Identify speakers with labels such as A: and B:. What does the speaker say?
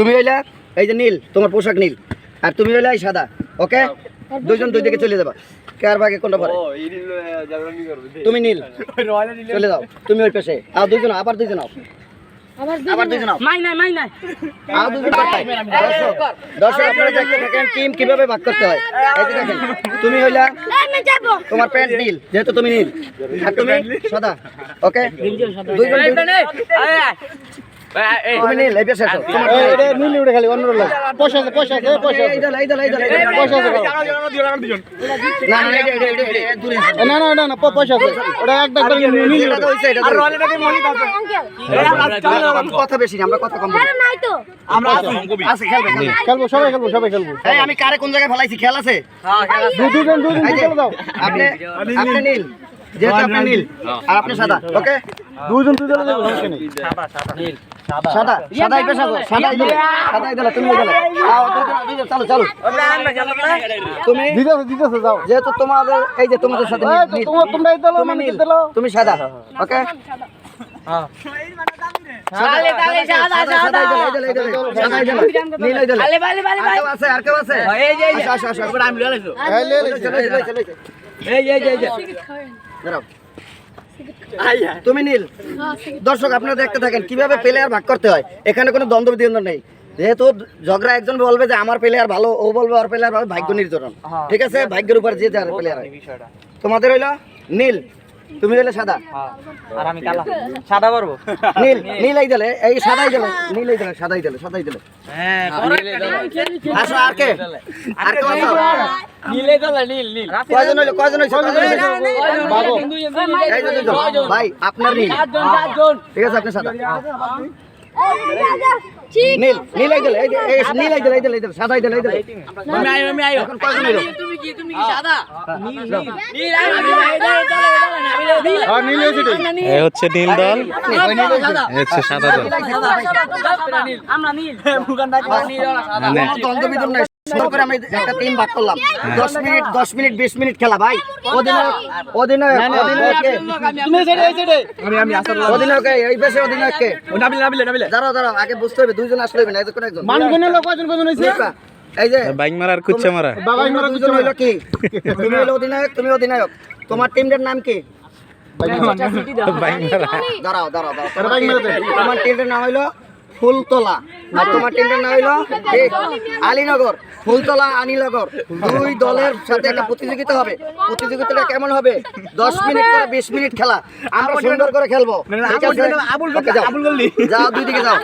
A: তুমি হইলা এই যে নীল তোমার পোশাক নীল। আর তুমি হইলা এই সাদা ওকে? দুইজন দুই দিকে চলে যাবা। কার ভাগে কোনটা পরে? তুমি নীল। চলে যাও। তুমি ওই পেশে। আর দুইজন আবার দুইজন আও। আবার দুইজন আও।
B: মাই নাই মাই নাই
A: আর দুইজন দর্শক দর্শক আপনারা দেখতে থাকেন টিম কীভাবে ভাগ করতে হয়। এই যে দেখেন তুমি হইলা তোমার প্যান্ট নীল যেহেতু তুমি নীল। আর তুমি সাদা ওকে? দুইজন দুই- নীল
C: নীল
A: না না।
C: না না পয়সা আছে ওটা নীল।
A: কথা বেশি আমরা কথা কম। আছে খেলবে
C: সবাই খেলব সবাই খেলব
A: এই আমি কারে কোন জায়গায় ফেলাইছি খেল আছে
C: দুজন দুজন দাও
A: আপনি আপনি নীল যেহেতু আপনি নীল আর আপনি সাদা ওকে
C: দুজন দুজন সমস্যা নেই
A: সাদা সাদাই পেশা করো, সাদাই দিলে সাদাই দিলে তুমি দিলে আও দুজন দুজন চালু চালু তুমি
C: দিতেছে দিতেছে যাও
A: যেহেতু তোমাদের এই যে তোমাদের সাথে
C: তোমার তোমরা এই
A: তুমি
C: মানে
A: নীল তুমি সাদা ওকে
B: সাদা সাদা
A: এই তুমি নীল দর্শক আপনারা দেখতে থাকেন কীভাবে প্লেয়ার ভাগ করতে হয়? এখানে কোনো দ্বন্দ্ব বিদ্বন্দ্ব নেই। যেহেতু ঝগড়া একজন বলবে যে আমার প্লেয়ার ভালো ও বলবে ওর প্লেয়ার ভালো ভাগ্য নির্ধারণ। ঠিক আছে? ভাগ্যের উপর যে যার প্লেয়ার তোমাদের হইল নীল তুমি হলে সাদা?
B: আর আমি কালা। সাদা পারব?
A: নীল নীল। আই দিলে এই সাদাই দিলে নীল এই দিলে সাদাই দিলে সাদাই দিলে।
B: হ্যাঁ
A: আসো আর কে? আর কে আসো?
B: নীলে দিলে নীল নীল।
A: কয়জন হইল কয়জন হইছে? কয়জন হইছে?
C: বাবু।
A: ভাই আপনার নীল। ঠিক আছে আপনি সাদা। নীল নীল এই দিলে এই যে- এই নীল আইদল আইদল আইদল সাদা আইদল দিলে সাদাই দিলে এই দিলে
B: আমি আইও আমি আইও
A: এখন কজন আইলো
B: তুমি কি তুমি কি সাদা নীল নীল নীল আমি দলে দলে দলে
C: নীল এসে
D: এ হচ্ছে নীল দল এ হচ্ছে সাদা দল
B: আমরা নীল মুখান ডাকি নীল সাদা
D: মানে
A: কোনো দ্বন্দ্ব নাই করে আমি একটা টিম ভাগ করলাম। দশ মিনিট দশ মিনিট বিশ মিনিট খেলা ভাই। অধিনায়ক অধিনায়ক অধিনায়ক
C: তুমি
A: অধিনায়ক কে? এই বেশে অধিনায়ক কে
B: নাবিলে নাবিলে নাবিলে।
A: দাঁড়াও দাঁড়াও আগে বুঝতে হবে দুইজন আসলে হবে না এই একজন।
C: মানুষ লোক কয়জন কয়জন হইছে
A: এই যে
D: বাইক মারা আর কুচ্চা মারা।
C: বাবা
A: তোমরা দুজন হইল কি? তুমি হইল অধিনায়ক তুমি অধিনায়ক। তোমার টিমের নাম কি?
D: বাইক মারা।
A: দাঁড়াও দাঁড়াও দাঁড়াও। তোমার টিমের নাম হইল ফুলতলা। আর তোমার টিমের নাম হইল? আলীনগর। ফুলতলা আলীনগর দুই দলের সাথে একটা প্রতিযোগিতা হবে। প্রতিযোগিতাটা কেমন হবে? দশ মিনিট করে বিশ মিনিট খেলা। আমরা সুন্দর করে খেলব। যাও। যাও দুই দিকে যাও।